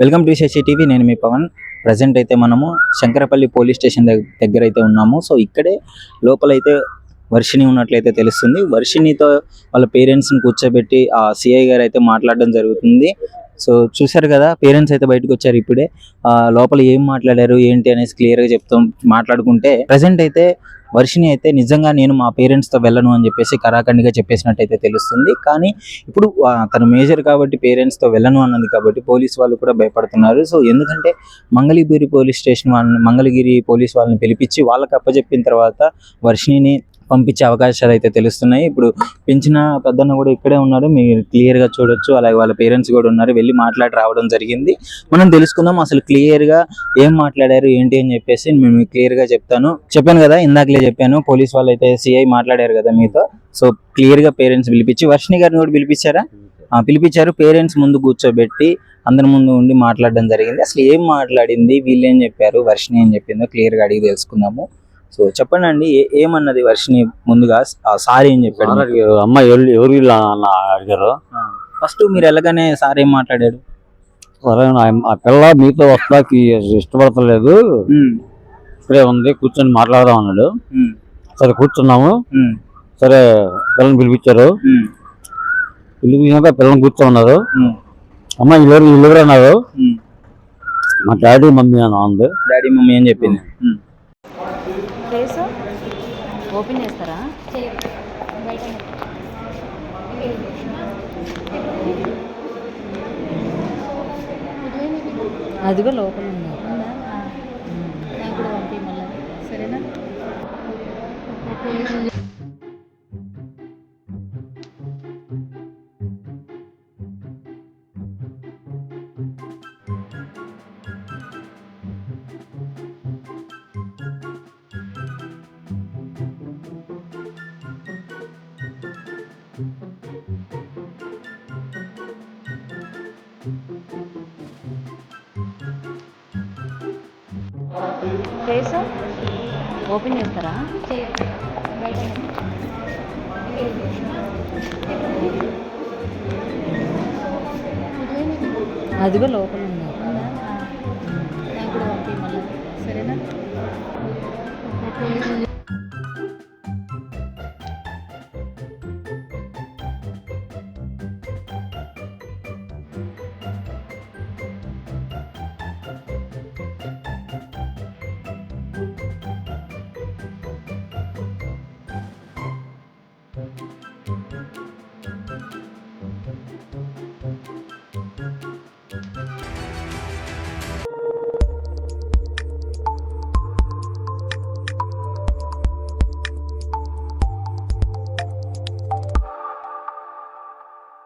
Welcome to Shashi TV. నేను మీ Pawan. Present అయితే మనము శంకరపల్లి పోలీస్ స్టేషన్ దగ్గర అయితే ఉన్నాము. సో ఇక్కడే లోపలైతే వర్షిణి ఉన్నట్లయితే తెలుస్తుంది. వర్షిణితో వాళ్ళ పేరెంట్స్ని కూర్చోబెట్టి ఆ సిఐ గారు అయితే మాట్లాడడం జరుగుతుంది. సో చూశారు కదా పేరెంట్స్ అయితే బయటకు వచ్చారు ఇప్పుడే. లోపల ఏం మాట్లాడారు ఏంటి అనేసి క్లియర్గా చెప్తాం మాట్లాడుకుంటే ప్రజెంట్ అయితే వర్షిని అయితే నిజంగా నేను మా పేరెంట్స్తో వెళ్ళను అని చెప్పేసి కరాఖండిగా చెప్పేసినట్టయితే తెలుస్తుంది. కానీ ఇప్పుడు తను మేజర్ కాబట్టి పేరెంట్స్తో వెళ్ళను అన్నది కాబట్టి పోలీస్ వాళ్ళు కూడా భయపడుతున్నారు. సో ఎందుకంటే మంగళగిరి పోలీస్ స్టేషన్ వాళ్ళని మంగళగిరి పోలీస్ వాళ్ళని పిలిపించి వాళ్ళకి అప్పచెప్పిన తర్వాత వర్షిణిని పంపించే అవకాశాలు అయితే తెలుస్తున్నాయి. ఇప్పుడు పెంచిన పెద్దన్న కూడా ఇక్కడే ఉన్నాడు. మీరు క్లియర్గా చూడొచ్చు. అలాగే వాళ్ళ పేరెంట్స్ కూడా ఉన్నారు. వెళ్ళి మాట్లాడి రావడం జరిగింది. మనం తెలుసుకుందాం అసలు క్లియర్గా ఏం మాట్లాడారు ఏంటి అని చెప్పేసి మేము క్లియర్గా చెప్తాను. చెప్పాను కదా ఇందాకలే చెప్పాను. పోలీస్ వాళ్ళు అయితే సిఐ మాట్లాడారు కదా మీతో. సో క్లియర్గా పేరెంట్స్ పిలిపించి వర్షిణి గారిని కూడా పిలిపించారా? పిలిపించారు. పేరెంట్స్ ముందు కూర్చోబెట్టి అందరి ముందు ఉండి మాట్లాడడం జరిగింది. అసలు ఏం మాట్లాడింది? వీళ్ళు ఏం చెప్పారు? వర్షిని ఏం చెప్పిందో క్లియర్గా అడిగి తెలుసుకుందాము. సో చెప్పండి అండి ఏమన్నది వర్షిని ముందుగా సారీ ఏం చెప్పాడు సార్ అమ్మ ఎవరు అని అడిగారు? ఫస్ట్ మీరు వెళ్ళగానే సార్ ఏం మాట్లాడాడు సరే ఆ పిల్ల మీతో వస్తాకి ఇష్టపడతలేదు. ఇక్కడే ఉంది కూర్చొని మాట్లాడదాం అన్నాడు. సరే కూర్చున్నాము. సరే పిల్లని పిలిపించారు. పిలిపించాక పిల్లని కూర్చోన్నారు అమ్మ వీళ్ళెవరు వీళ్ళెవరు అన్నారు. మా డాడీ మమ్మీ అని ఉంది డాడీ మమ్మీ ఏం చెప్పింది. ఓపెన్ చేస్తారా? అదిగో లోపల ఉంది. సరేనా? ఫేస్ ఓపెన్ చేస్తారా? అదిగో లోపల ఉంది? సరేనా?